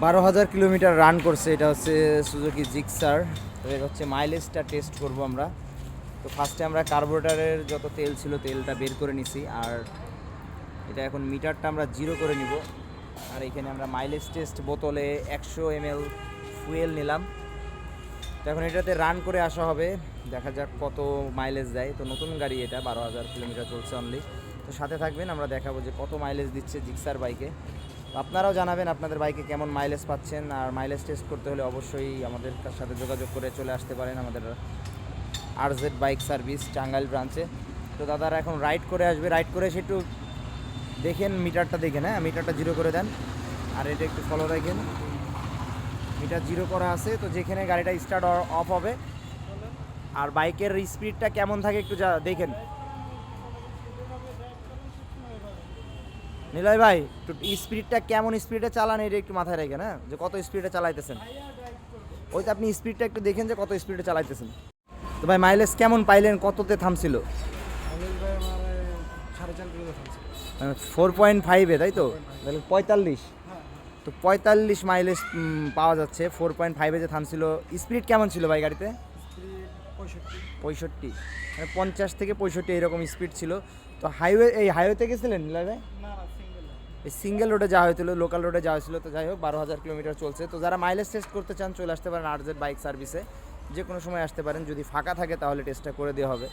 বারো হাজার kilometre run করছে, এটা হচ্ছে সুজুকি জিক্সার তো এর হচ্ছে মাইলেজটা টেস্ট করব আমরা। তো ফার্স্টে আমরা কার্বোরেটারের যত তেল ছিল, তেলটা বের করে নিছি। আর এটা এখন মিটারটা আমরা জিরো করে নিব। আর এখানে আমরা মাইলেজ টেস্ট বোতলে একশো এমএল ফুয়েল নিলাম। তো এখন এটাতে রান করে আসা হবে। দেখা যাক কত মাইলেজ দেয়। তো নতুন গাড়ি এটা, বারো হাজার কিলোমিটার চলছে অনলি তো সাথে থাকবেন, আমরা দেখাবো যে কত মাইলেজ দিচ্ছে জিক্সার বাইকে আপনারাও জানাবেন আপনাদের বাইকে কেমন মাইলেজ পাচ্ছেন। আর মাইলেজ টেস্ট করতে হলে অবশ্যই আমাদের সাথে যোগাযোগ করে চলে আসতে পারেন আমাদের আরজেড বাইক সার্ভিস টাঙ্গাইল ব্রাঞ্চে তো দাদারা এখন রাইড করে আসবে। রাইড করে এসে একটু দেখেন মিটারটা দেখেন হ্যাঁ? মিটারটা জিরো করে দেন। আর এটা একটু ফলো রাখেন মিটার জিরো করা আছে। তো যেখানে গাড়িটা স্টার্ট অফ হবে। আর বাইকের স্পিডটা কেমন থাকে একটু যা দেখেন। নিলয় ভাই একটু স্পিডটা কেমন স্পিডে চালান এটা একটু মাথায় রেখে, না? যে কত স্পিডে চালাইতেছেন? ওই তো আপনি স্পিডটা একটু দেখেন যে কত স্পিডে চালাইতেছেন। তো ভাই মাইলেজ কেমন পাইলেন? কততে থামছিল? ফোর পয়েন্ট ফাইভে তাই তো? তাহলে পঁয়তাল্লিশ। তো পঁয়তাল্লিশ মাইলেজ পাওয়া যাচ্ছে। ফোর পয়েন্ট ফাইভে যে থামছিল, স্পিড কেমন ছিল ভাই গাড়িতে? পঁয়ষট্টি। মানে পঞ্চাশ থেকে পঁয়ষট্টি এরকম স্পিড ছিল। তো হাইওয়ে এই হাইওয়েতে গেছিলেন ভাই? সিঙ্গেল রোডে যাওয়া হয়েছিল লোকাল রোডে যাওয়া হয়েছিল, তো যাই হোক, বারো হাজার কিলোমিটার চলছে। তো যারা মাইলেজ টেস্ট করতে চান, চলে আসতে পারেন আরজেড বাইক সার্ভিসে যে কোনো সময় আসতে পারেন, যদি ফাঁকা থাকে তাহলে টেস্টটা করে দেওয়া হবে।